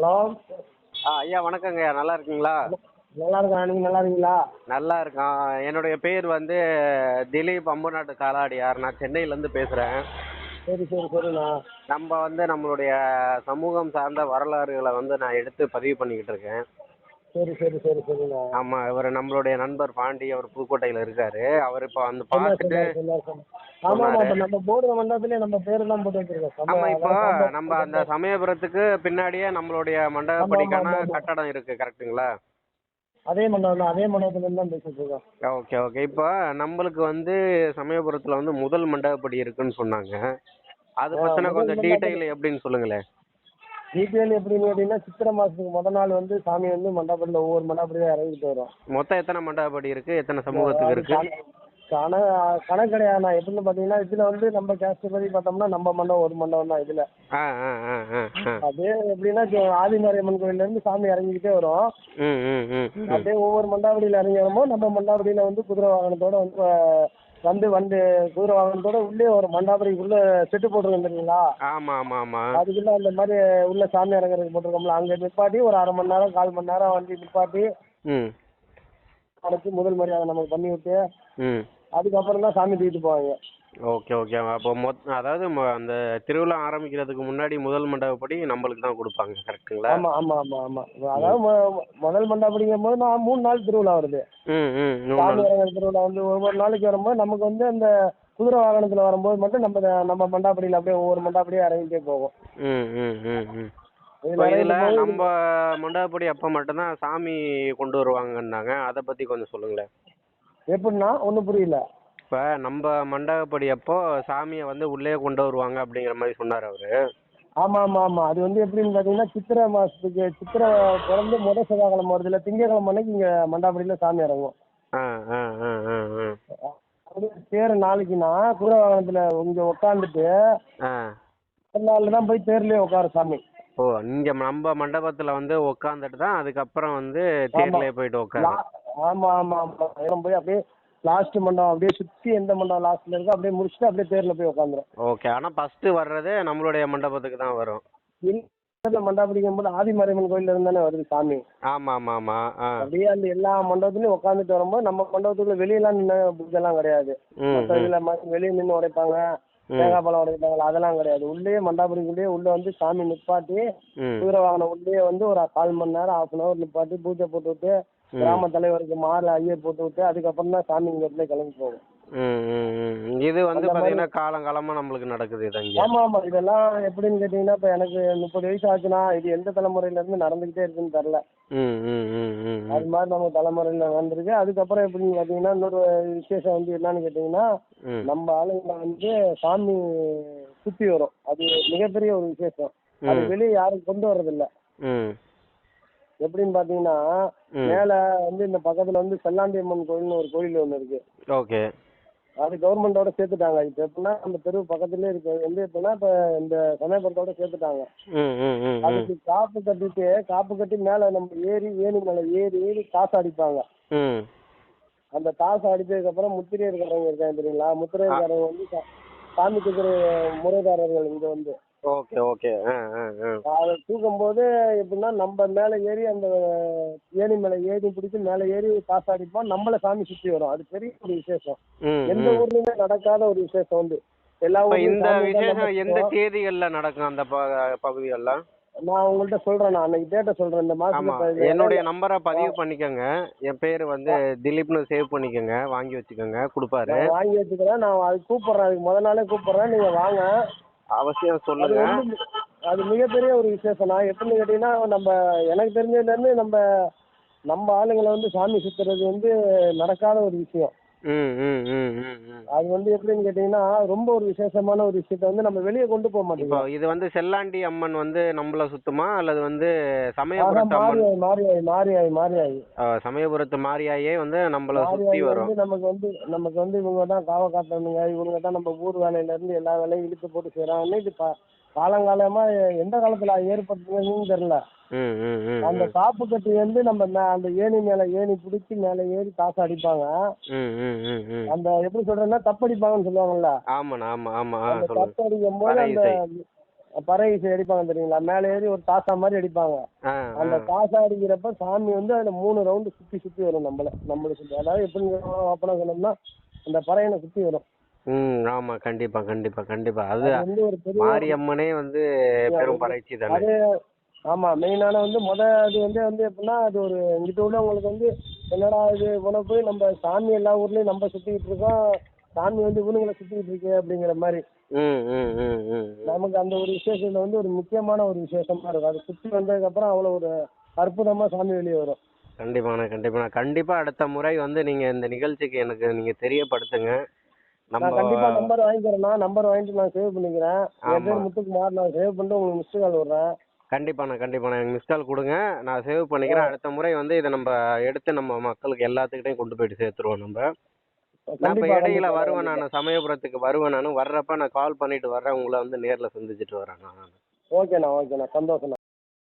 Hello. ஆ ஐயா வணக்கங்க. ஐயா நல்லா இருக்கீங்களா? நல்லா இருக்கா நீங்கள் நல்லா இருக்கீங்களா? நல்லா இருக்கேன் என்னுடைய பேர் வந்து திலீப் அம்புநாட்டு காலாடியார் நான் சென்னையிலேருந்து பேசுகிறேன் சரி சரி சரிண்ணா நம்ம வந்து நம்மளுடைய சமூகம் சார்ந்த வரலாறுகளை வந்து நான் எடுத்து பதிவு பண்ணிக்கிட்டு இருக்கேன். சரி சரி சரி சரிண்ணா ஆமாம் இவர் நம்மளுடைய நண்பர் பாண்டி அவர் புதுக்கோட்டையில் இருக்காரு. அவர் இப்போ வந்து பார்த்துட்டு இப்போ நம்ம போர்டு மண்டபத்துலேயே நம்ம பேர் தான் போட்டு வச்சிருக்கோம். ஆமாம் இப்போ நம்ம அந்த சமயபுரத்துக்கு பின்னாடியே நம்மளுடைய மண்டபப்படிக்கான ஆமா, ஆமா. கட்டடம் இருக்குது கரெக்ட்டுங்களா? அதே மண்டபம் அதே தான் பேசிட்டு இருக்கோம். Okay okay. இப்போ நம்மளுக்கு வந்து சமயபுரத்தில் வந்து முதல் மண்டபப்படி இருக்குன்னு சொன்னாங்க. அது முதல் கொஞ்சம். டீட்டெயில் எப்படின்னு சொல்லுங்களேன். டீட்டெயில் எப்படின்னு கேட்டிங்கன்னா சித்திரை மாதத்துக்கு முத நாள் வந்து சாமி வந்து மண்டபத்தில் ஒவ்வொரு மண்டபத்துலேயும் இறங்கிட்டு வரும். மொத்தம் எத்தனை மண்டபப்படி இருக்கு? எத்தனை சமூகத்துக்கு இருக்கு? கண- கண கணக்கு கிடையாது நான் எப்படின்னு பார்த்தீங்கன்னா இதில் வந்து நம்ம கேஸ்ட் படி பார்த்தோம்னா நம்ம மண்டபம் ஒரு மண்டபம் தான் இதில். அப்படியே எப்படின்னா ஆதிமாரியம்மன் கோயிலேருந்து சாமி இறங்கிக்கிட்டே வரும். அப்படியே ஒவ்வொரு மண்டாவடியில் இறங்கி வரும்போது நம்ம மண்டாவடியில் வந்து குதிரை வாகனத்தோட வந்து வந்து வந்து குதிரை வாகனத்தோட உள்ளே ஒரு மண்டாபடிக்குள்ள செட்டு போட்டிருக்கோம் தெரியுங்களா? ஆமா ஆமா ஆமா. அதுக்குள்ள அந்த மாதிரி உள்ள சாமி இறங்குறதுக்கு போட்டிருக்கோம்ல அங்கே நிப்பாட்டி ஒரு அரை மணி நேரம் கால் மணி நேரம் வண்டி நிப்பாட்டி அடைச்சி முதல் மரியாதை நமக்கு பண்ணி விட்டு அதுக்கப்புறம் தான் சாமி தூக்கிட்டு போவாங்க. ஓகே ஓகே அப்போ மொத் அதாவது அந்த திருவிழா ஆரம்பிக்கிறதுக்கு முன்னாடி முதல் மண்டபப்படி நம்மளுக்கு தான் கொடுப்பாங்க கரெக்ட்டுங்களா? ஆமா ஆமா ஆமா ஆமா. அதாவது முதல் மண்டாபடிங்கும் போது நான் மூணு நாள் திருவிழா வருது. சாமி திருவிழா வந்து ஒவ்வொரு நாளைக்கு வரும்போது நமக்கு வந்து அந்த குதிரை வாகனத்துல வரும்போது மட்டும் நம்ம நம்ம மண்டாபடியில் அப்படியே ஒவ்வொரு மண்டாபடியாக இறங்கிட்டே போகும் இதுல நம்ம மண்டபப்படி அப்போ மட்டும்தான் சாமி கொண்டு வருவாங்கன்னாங்க. அதை பற்றி கொஞ்சம் சொல்லுங்களேன். எப்படின்னா ஒன்றும் புரியல. இப்போ நம்ம மண்டபப்படி அப்போ சாமியை வந்து உள்ளே கொண்டு வருவாங்க அப்படிங்கிற மாதிரி சொன்னார் அவர். ஆமா ஆமா ஆமா அது வந்து எப்படின்னு பார்த்தீங்கன்னா சித்திரை மாசத்துக்கு சித்திரை பிறந்து முத செவ்வாய்க்கிழமை வருது இல்லை திங்கக்கிழமை அன்னைக்கு இங்கே மண்டாபடியில சாமி இறங்கும். ஆ ஆ ஆ ஆ ஆ. அப்படியே தேர் நாளைக்குன்னா குதிரை வாகனத்துல இங்கே உட்காந்துட்டு ஆ. தான் போய் தேர்லயே உட்காரு சாமி. ஓ இங்க நம்ம மண்டபத்துல வந்து உட்காந்துட்டு தான் அதுக்கப்புறம் வந்து தேர்லயே போயிட்டு உட்காரு. லா- ஆமா ஆமா ஆமா. இடம் போய் அப்படியே லாஸ்ட் மண்டபம் அப்படியே சுத்தி எந்த மண்டபம் லாஸ்ட்ல இருக்கோ அப்படியே முடிச்சுட்டு அப்படியே தேர்ல போய் உட்காந்துரும் ஓகே ஆனா ஃபர்ஸ்ட் வர்றது நம்மளுடைய மண்டபத்துக்கு தான் வரும். இல்லை மண்டபம் பிடிக்கும் போது ஆதிமாரியம்மன் கோயில்ல இருந்து தானே வருது சாமி. ஆமா ஆமா ஆமா. அப்படியே அந்த எல்லா மண்டபத்துலயும் உட்காந்துட்டு வரும்போது நம்ம மண்டபத்துக்குள்ள வெளியெல்லாம் நின்று பூஜைலாம் கிடையாது. இதுல வெளியே நின்று உடைப்பாங்க தேங்காய் பழம் உடைப்பாங்களா அதெல்லாம் கிடையாது. உள்ளே மண்டாபுரிக்குள்ளேயே உள்ள வந்து சாமி நிப்பாட்டி குதிரை வாகனம் உள்ளே வந்து ஒரு கால் மணி நேரம் ஹாஃப் அன் ஹவர் நிப்பாட்டி பூஜை போட்டு விட்டு. கிராம தலைவருக்கு மாலை ஐயர் போட்டு விட்டு அதுக்கப்புறம் தான் சாமி இங்க கிளம்பி போகும் இது வந்து பாத்தீங்கன்னா காலங்காலமா நம்மளுக்கு நடக்குது இது இங்க. ஆமா ஆமா. இதெல்லாம் எப்படின்னு கேட்டீங்கன்னா இப்ப எனக்கு முப்பது வயசு ஆச்சுன்னா இது எந்த தலைமுறையில இருந்து நடந்துகிட்டே இருக்குன்னு தெரியல. அது மாதிரி நம்ம தலைமுறையில நடந்திருக்கு. அதுக்கப்புறம் எப்படின்னு பாத்தீங்கன்னா இன்னொரு விசேஷம் வந்து என்னன்னு கேட்டீங்கன்னா நம்ம ஆளுங்க வந்து சாமி சுத்தி வரும். அது மிகப்பெரிய ஒரு விசேஷம். அது வெளியே யாரும் கொண்டு வர்றதில்ல. எப்படின்னு பாத்தீங்கன்னா மேல வந்து இந்த பக்கத்துல வந்து செல்லாண்டி அம்மன் கோயில்னு ஒரு கோயில் ஒண்ணு இருக்கு. ஓகே. அது கவர்மெண்டோட சேர்த்துட்டாங்க. இப்போ எப்படின்னா நம்ம தெரு பக்கத்துலயே இருக்கு வந்து எப்படின்னா இப்ப இந்த சமயபுரத்தோட சேர்த்துட்டாங்க. அதுக்கு காப்பு கட்டிட்டு காப்பு கட்டி மேல நம்ம ஏறி ஏணி மேல ஏறி ஏறி காசு அடிப்பாங்க. அந்த காசு அடிச்சதுக்கு அப்புறம் முத்திரை இருக்கிறவங்க இருக்காங்க தெரியுங்களா? முத்திரை இருக்கிறவங்க வந்து சாமி தூக்குற முறைதாரர்கள் இங்க வந்து. Okay okay. ஆ ஆ ஆ. அதை தூக்கும் போது எப்படின்னா நம்ம மேல ஏறி அந்த ஏணி மேல ஏறி பிடிச்சி மேல ஏறி காசு அடிப்போம் நம்மள சாமி சுத்தி வரும். அது பெரிய ஒரு விசேஷம். ம் எந்த ம். ஊர்லயுமே நடக்காத ஒரு விசேஷம் வந்து எல்லா இப்ப ஊர்லயும் இந்த சாமி தான் விசேஷம் எந்த சுத்துவோம். தேதிகள்ல நடக்கும் அந்த ப- பகுதிகள்லாம்? நான் உங்கள்ட்ட சொல்றேன் நான் அன்னைக்கு டேட்டை சொல்றேன். இந்த ஆமா. மாசத்துல இப்ப என்னுடைய நம்பரை பதிவு பண்ணிக்கோங்க. என் பேர் வந்து திலீப்னு சேவ் பண்ணிக்கோங்க. வாங்கி வச்சுக்கோங்க. கொடுப்பாரு. நான் வாங்கி வச்சுக்கிறேன். நான் அது கூப்பிடுறேன். அதுக்கு முத நாளே கூப்பிடுறேன். நீங்க வாங்க. அவசியம் சொல்லுங்க. அது மிகப்பெரிய ஒரு விசேஷம் நான் எப்படின்னு கேட்டீங்கன்னா நம்ம எனக்கு தெரிஞ்சதுல இருந்து நம்ம நம்ம ஆளுங்களை வந்து சாமி சுத்துறது வந்து நடக்காத ஒரு விஷயம். அது வந்து எப்படின்னு கேட்டீங்கன்னா ரொம்ப ஒரு விசேஷமான ஒரு விஷயத்த வந்து நம்ம வெளியே கொண்டு போக மாட்டோம் இது வந்து செல்லாண்டி அம்மன் வந்து நம்மள சுத்துமா? அல்லது வந்து சமயபுரத்து அம்மன்? மாறியாய் மாறியாய் ஆ, சமயபுரத்து மாரியாயே வந்து நம்மள சுத்தி வரும். நமக்கு வந்து நமக்கு வந்து இவங்க தான் காவ காட்டணுங்க இவங்க தான் நம்ம ஊர் வேலையில இருந்து எல்லா வேலையும் இழுத்து போட்டு செய்யறாங்கன்னு இது காலங்காலமா எந்த காலத்துல ஏற்பட்டதுன்னு தெரியல. அந்த. காப்பு கட்டி வந்து நம்ம அந்த ஏணி மேல ஏணி பிடிச்சி மேல ஏறி காசு அடிப்பாங்க. அந்த எப்படி சொல்றேன்னா தப்படிப்பாங்கன்னு சொல்லுவாங்கல்ல. அந்த தப்பு அடிக்கும் போது அந்த. பறை இசை அடிப்பாங்க தெரியுங்களா? மேலே ஏறி ஒரு தாசா மாதிரி அடிப்பாங்க. அந்த. தாசா அடிக்கிறப்ப சாமி வந்து அதுல மூணு ரவுண்டு சுத்தி சுத்தி வரும் நம்மள நம்மள சுத்தி. அதாவது எப்படி அப்பனா சொன்னோம்னா அந்த பறையனை சுத்தி வரும். ம் ஆமா கண்டிப்பா கண்டிப்பா கண்டிப்பா. அது அது வந்து ஒரு பெரிய மாரியம்மனே வந்து பெரும் பறைச்சி தானே. அது ஆமா மெயினான வந்து முத அது வந்து வந்து எப்படின்னா அது ஒரு இங்கிட்ட உள்ளவங்களுக்கு வந்து என்னடா இது இவனை போய் நம்ம சாமி எல்லா ஊர்லயும் நம்ம சுத்திக்கிட்டு இருக்கோம் சாமி வந்து இவனுங்களை சுத்திக்கிட்டு இருக்கு அப்படிங்கிற மாதிரி. ம் ம் ம் ம் ம். நமக்கு அந்த ஒரு விசேஷத்துல வந்து ஒரு முக்கியமான ஒரு விசேஷமா இருக்கும். அது சுத்தி வந்ததுக்கு அப்புறம் அவ்வளவு ஒரு அற்புதமா சாமி வெளியே வரும். கண்டிப்பாண்ணா கண்டிப்பாண்ணா. கண்டிப்பா அடுத்த முறை வந்து நீங்க இந்த நிகழ்ச்சிக்கு எனக்கு நீங்க தெரியப்படுத்துங்க. நான் கண்டிப்பா நம்பர் வாங்கிக்கிறேன்னா நம்பர் வாங்கிட்டு நான் சேவ் பண்ணிக்கிறேன். என். பேர் முத்துக்குமார் நான் சேவ் பண்ணிட்டு உங்களுக்கு மிஸ்டு கால் விடுறேன். கண்டிப்பாண்ணா கண்டிப்பாண்ணா. எனக்கு மிஸ் கால் கொடுங்க. நான் சேவ் பண்ணிக்கிறேன். அடுத்த முறை வந்து இதை நம்ம எடுத்து நம்ம மக்களுக்கு எல்லாத்துக்கிட்டையும் கொண்டு போயிட்டு சேர்த்துருவோம் நம்ம. நான் இப்போ இடையில வருவேன். நான். சமயபுரத்துக்கு வருவேன் நான். வர்றப்ப நான் கால் பண்ணிட்டு வர்றேன். உங்களை வந்து நேர்ல சந்திச்சுட்டு வரேன் நான். ஓகேண்ணா ஓகேண்ணா. சந்தோஷம்ண்ணா.